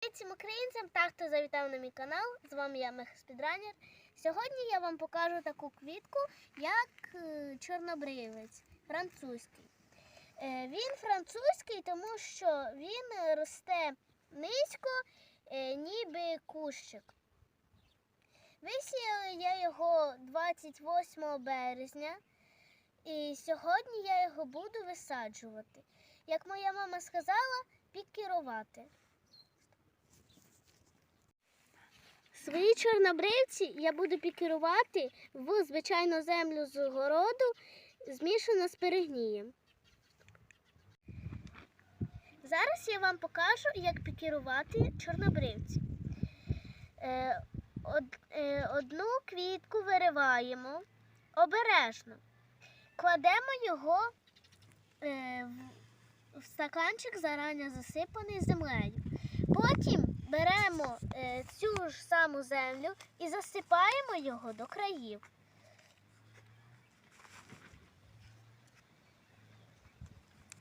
Всім українцям та хто завітав на мій канал. З вами я Мех Спідранер. Сьогодні я вам покажу таку квітку, як е, чорнобривець, французький. Е, Він французький, тому що він росте низько, е, ніби кущик. Висіяла я його 28 березня, і сьогодні я його буду висаджувати. Як моя мама сказала, пікірувати. Свої чорнобривці я буду пікірувати в звичайну землю з городу, змішану з перегнієм. Зараз я вам покажу, як пікірувати чорнобривці. Е, е, одну квітку вириваємо обережно, кладемо його е, в, стаканчик зарані засипаний землею. Потім беремо саму землю і засипаємо його до країв.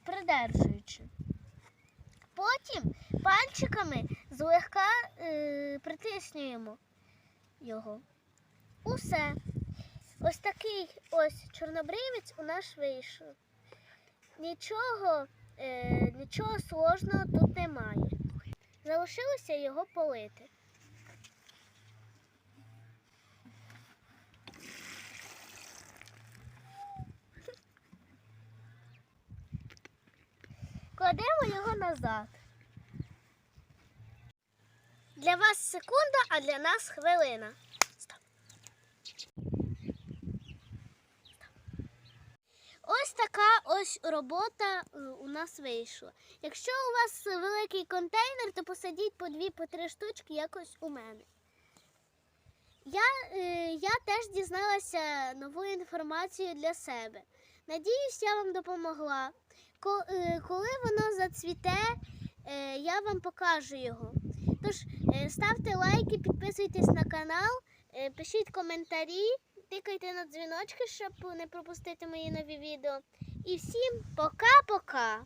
Придержуючи. Потім пальчиками злегка е, притиснюємо його. Усе. Ось такий ось чорнобривець у нас вийшов. Нічого, е, нічого сложного тут немає. Залишилося його полити. Кладемо його назад. Для вас секунда, а для нас хвилина. Ось така ось робота е, у нас вийшла. Якщо у вас великий контейнер, то посадіть по дві, по три штучки якось у мене. Я, е, я теж дізналася нову інформацію для себе. Надіюсь, я вам допомогла. Е, Коли воно зацвіте, е, я вам покажу його. Тож е, ставте лайки, підписуйтесь на канал, пишіть коментарі, тикайте на дзвіночки, щоб не пропустити мої нові відео. І всім пока-пока!